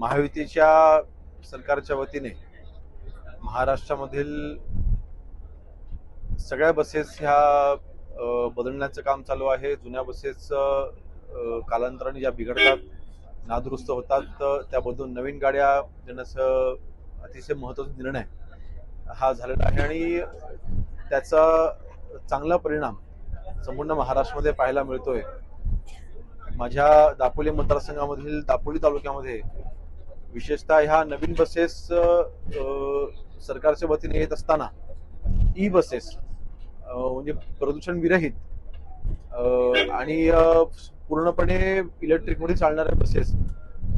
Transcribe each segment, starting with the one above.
महायुतीच्या सरकारच्या वतीने महाराष्ट्रामधील सगळ्या बसेस ह्या बदलण्याचं काम चालू आहे. जुन्या बसेस कालांतराने ज्या बिघडतात नादुरुस्त होतात तर त्या बदलून नवीन गाड्या देण्याचं अतिशय महत्त्वाचा निर्णय हा झालेला आहे आणि त्याचा चांगला परिणाम संपूर्ण महाराष्ट्रामध्ये पाहायला मिळतोय. माझ्या दापोली मतदारसंघामधील दापोली तालुक्यामध्ये विशेषतः ह्या नवीन बसेस सरकारच्या वतीने येत असताना ई बसेस म्हणजे प्रदूषण विरहित आणि पूर्णपणे इलेक्ट्रिकमध्ये चालणाऱ्या बसेस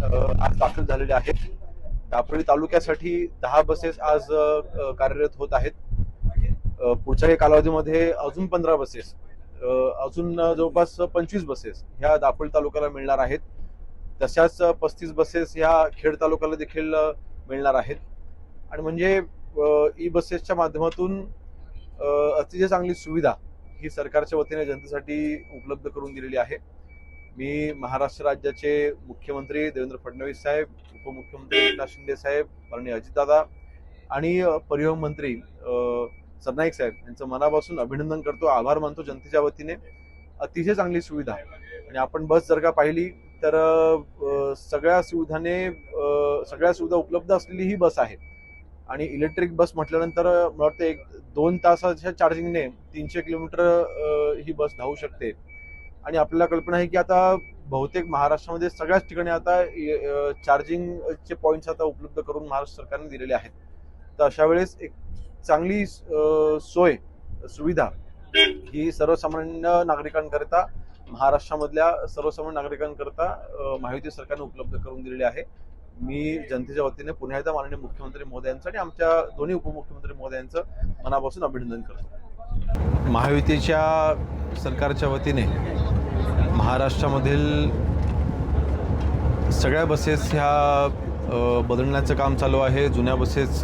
आज दाखल झालेल्या आहेत. दापोली तालुक्यासाठी दहा बसेस आज कार्यरत होत आहेत. पुढच्या काही कालावधीमध्ये अजून पंधरा बसेस अजून जवळपास पंचवीस बसेस ह्या दापोली तालुक्याला मिळणार आहेत. तशाच पस्तीस बसेस ह्या खेड तालुक्याला देखील मिळणार आहेत. आणि म्हणजे ई बसेसच्या माध्यमातून अतिशय चांगली सुविधा ही सरकारच्या वतीने जनतेसाठी उपलब्ध करून दिलेली आहे. मी महाराष्ट्र राज्याचे मुख्यमंत्री देवेंद्र फडणवीस साहेब उपमुख्यमंत्री एकनाथ शिंदे साहेब माननीय अजितदादा आणि परिवहन मंत्री सरनाईक साहेब यांचं मनापासून अभिनंदन करतो आभार मानतो जनतेच्या वतीने. अतिशय चांगली सुविधा. आहे आणि आपण बस जर का पाहिली तर सगळ्या सुविधाने सगळ्या सुविधा उपलब्ध असलेली ही बस आहे. आणि इलेक्ट्रिक बस म्हटल्यानंतर मला वाटतं एक दोन तासाच्या चार्जिंगने तीनशे किलोमीटर ही बस धावू शकते. आणि आपल्याला कल्पना आहे की आता बहुतेक महाराष्ट्रामध्ये सगळ्याच ठिकाणी आता चार्जिंगचे पॉईंट्स आता उपलब्ध करून महाराष्ट्र सरकारने दिलेले आहेत. तर अशा वेळेस एक चांगली सोय सुविधा ही सर्वसामान्य नागरिकांकरिता महाराष्ट्रामधल्या सर्वसामान्य नागरिकांकरता माहिती महायुती सरकारने उपलब्ध करून दिलेली आहे. मी जनतेच्या वतीने पुन्हा एकदा माननीय मुख्यमंत्री महोदयांचं आणि आमच्या दोन्ही उपमुख्यमंत्री महोदयांचं मनापासून अभिनंदन करतो. महायुतीच्या सरकारच्या वतीने महाराष्ट्रामधील सगळ्या बसेस ह्या बदलण्याचं काम चालू आहे. जुन्या बसेस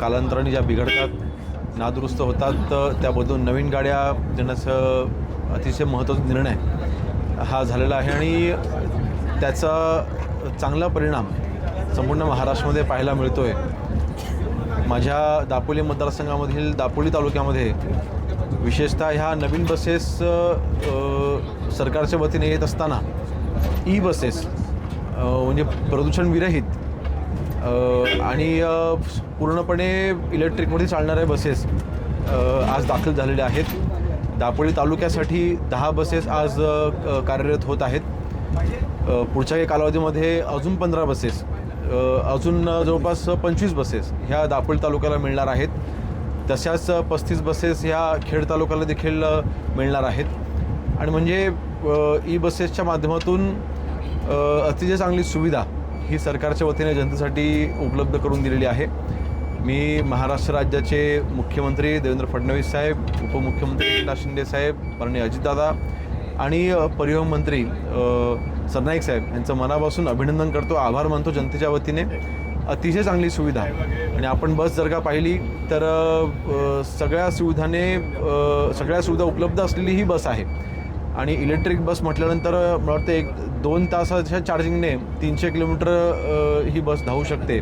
कालांतराने ज्या बिघडतात नादुरुस्त होतात तर त्या बदलून नवीन गाड्या देण्याचं अतिशय महत्त्वाचा निर्णय हा झालेला आहे आणि त्याचा चांगला परिणाम संपूर्ण महाराष्ट्रामध्ये पाहायला मिळतो आहे माझ्या दापोली मतदारसंघामधील दापोली तालुक्यामध्ये विशेषतः ह्या नवीन बसेस सरकारच्या वतीने येत असताना ई बसेस म्हणजे प्रदूषण विरहित आणि पूर्णपणे इलेक्ट्रिकमध्ये चालणाऱ्या बसेस आज दाखल झालेल्या आहेत. दापोली तालुक्यासाठी दहा बसेस आज कार्यरत होत आहेत. पुढच्या काही कालावधीमध्ये अजून पंधरा बसेस अजून जवळपास पंचवीस बसेस ह्या दापोली तालुक्याला मिळणार आहेत. तशाच पस्तीस बसेस ह्या खेड तालुक्याला देखील मिळणार आहेत. आणि म्हणजे ई बसेसच्या माध्यमातून अतिशय चांगली सुविधा ही सरकारच्या वतीने जनतेसाठी उपलब्ध करून दिलेली आहे. मी महाराष्ट्र राज्याचे मुख्यमंत्री देवेंद्र फडणवीस साहेब उपमुख्यमंत्री एकनाथ शिंदे साहेब माननीय अजितदादा आणि परिवहन मंत्री सरनाईक साहेब यांचं मनापासून अभिनंदन करतो आभार मानतो जनतेच्या वतीने. अतिशय चांगली सुविधा. आणि आपण बस जर का पाहिली तर सगळ्या सुविधाने सगळ्या सुविधा उपलब्ध असलेली ही बस आहे. आणि इलेक्ट्रिक बस म्हटल्यानंतर मला वाटतं एक दोन तासाच्या चार्जिंगने तीनशे किलोमीटर ही बस धावू शकते.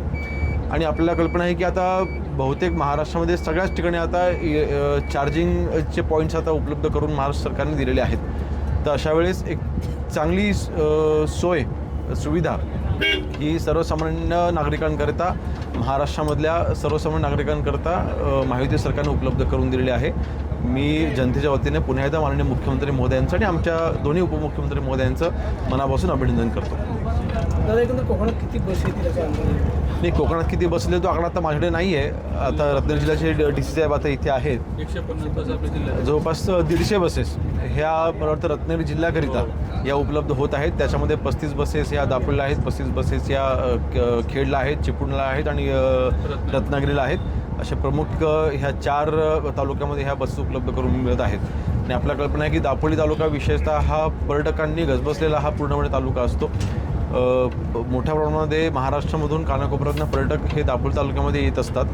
आणि आपल्याला कल्पना आहे की आता बहुतेक महाराष्ट्रामध्ये सगळ्याच ठिकाणी आता चार्जिंगचे पॉईंट्स आता उपलब्ध करून महाराष्ट्र सरकारने दिलेले आहेत. तर अशा वेळेस एक चांगली सोय सुविधा ही सर्वसामान्य नागरिकांकरिता महाराष्ट्रामधल्या सर्वसामान्य नागरिकांकरता अ, महायुती सरकारने उपलब्ध करून दिलेली आहे. मी जनतेच्या वतीने पुन्हा एकदा माननीय मुख्यमंत्री महोदयांचं आणि आमच्या दोन्ही उपमुख्यमंत्री महोदयांचं मनापासून अभिनंदन करतो. दादा एकंदर कोकणात किती बस येतील नाही कोकणात किती बसले तो आकडा आता माझ्याकडे नाही आहे आता रत्नागिरी जिल्ह्याचे डी सी साहेब आता इथे आहेत. एकशे पन्नास बस आपल्या जिल्ह्यात जवळपास दीडशे बसेस ह्या मला वाटतं रत्नागिरी जिल्ह्याकरिता या उपलब्ध होत आहेत. त्याच्यामध्ये पस्तीस बसेस या दापोलीला आहेत पस्तीस बसेस या क- खेडला आहेत चिपळूणला आहेत आणि अ, रत्नागिरीला आहेत. असे प्रमुख अ, ह्या चार अ, तालुक्यामध्ये ह्या बसेस उपलब्ध करून मिळत आहेत. आणि आपल्या कल्पना आहे की दापोली तालुका विशेषतः हा पर्यटकांनी गजबसलेला हा पूर्णपणे तालुका असतो. मोठ्या प्रमाणामध्ये महाराष्ट्रामधून कानाकोपऱ्यातनं पर्यटक हे दापोली तालुक्यामध्ये येत असतात.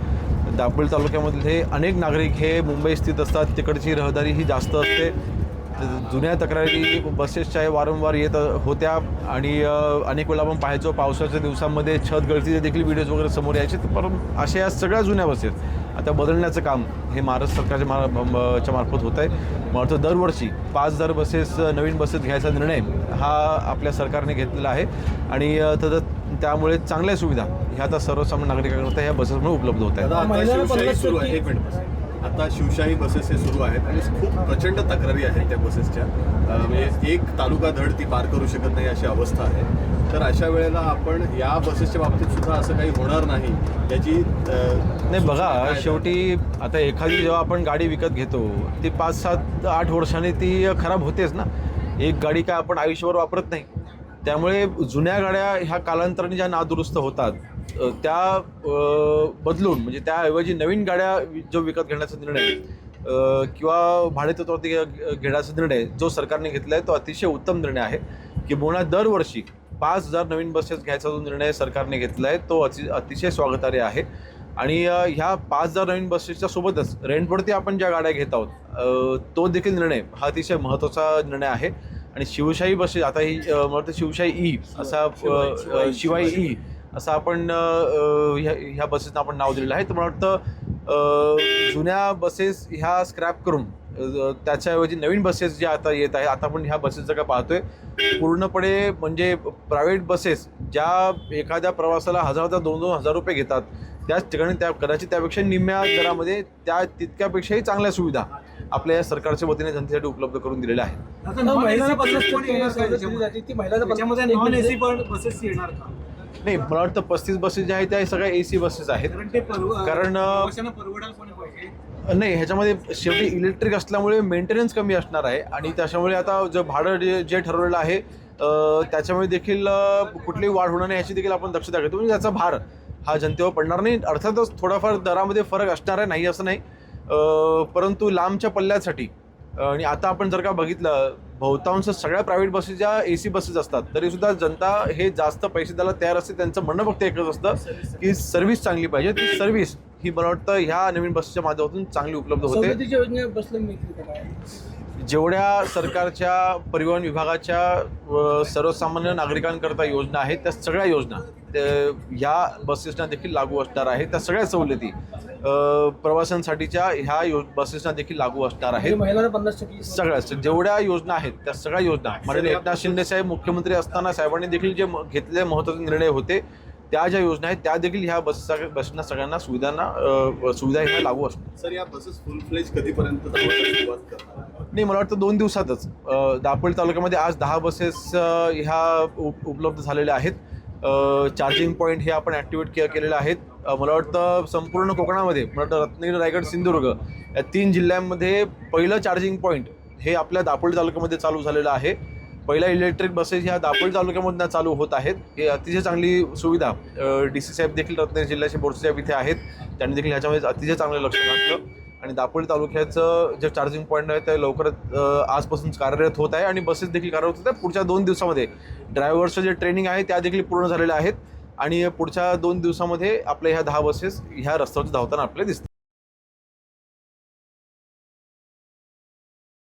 दापोली तालुक्यामधले अनेक नागरिक हे मुंबई स्थित असतात. तिकडची रहदारी ही जास्त असते. जुन्या तक्रारी बसेसच्या वारंवार येत होत्या आणि अनेक वेळा आपण पाहायचो पावसाच्या दिवसांमध्ये छत गळतीचे देखील व्हिडिओज वगैरे समोर यायचे. पण अशा या सगळ्या जुन्या बसेस आता बदलण्याचं काम हे महाराष्ट्र सरकारच्या मार म- च्या मार्फत होत आहे. मला दरवर्षी पाच हजार बसेस नवीन बसेस घ्यायचा निर्णय हा आपल्या सरकारने घेतलेला आहे. आणि तर त्यामुळे चांगल्या सुविधा ह्या आता सर्वसामान्य नागरिकांकरता ह्या बसेसमुळे उपलब्ध होत आहेत. आता शिवशाही बसेस हे सुरू आहेत आणि खूप प्रचंड तक्रारी आहेत त्या बसेसच्या म्हणजे एक तालुका धड ती पार करू शकत नाही अशी अवस्था आहे. तर अशा वेळेला आपण या बसेसच्या बाबतीत सुद्धा असं काही होणार नाही याची नाही बघा शेवटी आता एखादी जेव्हा आपण गाडी विकत घेतो ती पाच सात आठ वर्षांनी ती खराब होतेच ना. एक गाडी काय आपण आयुष्यभर वापरत नाही. त्यामुळे जुन्या गाड्या ह्या कालांतराने ज्या नादुरुस्त होतात त्या बदलून म्हणजे त्याऐवजी नवीन गाड्या जो विकत घेण्याचा निर्णय किंवा भाडेतत्वावरती घे- घेण्याचा निर्णय जो सरकारने घेतला आहे तो अतिशय उत्तम निर्णय आहे. किंबहुना दरवर्षी पाच हजार नवीन बसेस घ्यायचा जो निर्णय सरकारने घेतला आहे तो अति अतिशय स्वागतार्ह आहे. आणि ह्या पाच हजार नवीन बसेसच्या सोबतच रेंटवरती आपण ज्या गाड्या घेत आहोत तो देखील निर्णय हा अतिशय महत्त्वाचा निर्णय आहे. आणि शिवशाही बसेस आता ही मला शिवशाही ई असा शिवाई ई असं आपण ह्या ह्या बसेसना आपण नाव दिलेलं आहे. तर मला वाटतं जुन्या बसेस ह्या स्क्रॅप करून त्याच्याऐवजी नवीन बसेस ज्या आता येत आहे आता आपण ह्या बसेसचं काय पाहतोय पूर्णपणे म्हणजे प्रायव्हेट बसेस ज्या एखाद्या प्रवासाला हजार हजार दोन दोन हजार रुपये घेतात त्याच ठिकाणी त्या कदाचित त्यापेक्षा निम्म्या दरामध्ये त्या तितक्यापेक्षाही चांगल्या सुविधा. आपल्या या सरकारच्या वतीने जनतेसाठी उपलब्ध करून दिलेल्या आहेत. नाही मला वाटतं पस्तीस बसेस ज्या आहेत त्या सगळ्या ए सी बसेस आहेत. कारण नाही ह्याच्यामध्ये शेवटी इलेक्ट्रिक असल्यामुळे मेंटेनन्स कमी असणार आहे. आणि त्याच्यामुळे आता जे भाडं जे ठरवलेलं आहे अ, त्याच्यामुळे देखील कुठलीही वाढ होणार नाही याची देखील आपण दक्षता घेतो म्हणजे त्याचा भार हा जनतेवर पडणार नाही. अर्थातच थोडाफार दरामध्ये फरक असणार आहे नाही असं नाही. परंतु लांबच्या पल्ल्यासाठी आणि आता आपण जर का बघितलं बहुतांश सगळ्या प्रायव्हेट बसेस ज्या ए सी बसेस असतात तरीसुद्धा जनता हे जास्त पैसे द्यायला तयार असते. त्यांचं म्हणणं फक्त एकच असतं की सर्व्हिस चांगली पाहिजे. ती सर्व्हिस ही मला वाटतं ह्या नवीन बसच्या माध्यमातून चांगली उपलब्ध होते. जेवढ्या सरकारच्या परिवहन विभागाच्या सर्वसामान्य नागरिकांकरता योजना आहेत त्या सगळ्या योजना ह्या बसेसना देखील लागू असणार आहेत त्या सगळ्या सवलती प्रवाशांसाठीच्या ह्या यो बसेसना देखील लागू असणार म्हणजे आहेत पन्नास टक्के सगळ्याच जेवढ्या योजना आहेत त्या सगळ्या योजना. माननीय एकनाथ शिंदे साहेब मुख्यमंत्री असताना साहेबांनी देखील जे घेतलेले महत्त्वाचे निर्णय होते त्या ज्या योजना आहेत त्या देखील ह्या बस बसना सगळ्यांना सुविधांना सुविधा ह्या लागू असणार सर या बसेस फुल फ्लेज कधीपर्यंत नाही मला वाटतं दोन दिवसातच. अ, दापोली तालुक्यामध्ये आज दहा बसेस ह्या उप उपलब्ध झालेल्या आहेत. चार्जिंग पॉईंट हे आपण ॲक्टिवेट के केलेले आहेत. मला वाटतं संपूर्ण कोकणामध्ये मला वाटतं रत्नागिरी रायगड सिंधुदुर्ग या तीन जिल्ह्यांमध्ये पहिलं चार्जिंग पॉईंट हे आपल्या दापोली तालुक्यामध्ये चालू झालेलं आहे. पहिल्या इलेक्ट्रिक बसेस ह्या दापोली तालुक्यामधून चालू होत आहेत. हे अतिशय चांगली सुविधा डी सी साहेब देखील रत्नागिरी जिल्ह्याचे बोर्ड साहेब इथे आहेत. त्यांनी देखील ह्याच्यामध्ये अतिशय चांगलं लक्ष घातलं. आणि दापोली तालुक्याचं जे चार्जिंग पॉईंट आहे ते लवकरच आजपासून कार्यरत होत आहे. आणि बसेस देखील कार्यरत होत आहे पुढच्या दोन दिवसामध्ये ड्रायव्हर्सचं जे ट्रेनिंग आहे त्या देखील पूर्ण झालेल्या आहेत. आणि पुढच्या दोन दिवसामध्ये आपल्या ह्या दहा बसेस ह्या रस्त्यावरती धावताना आपल्याला दिसतात.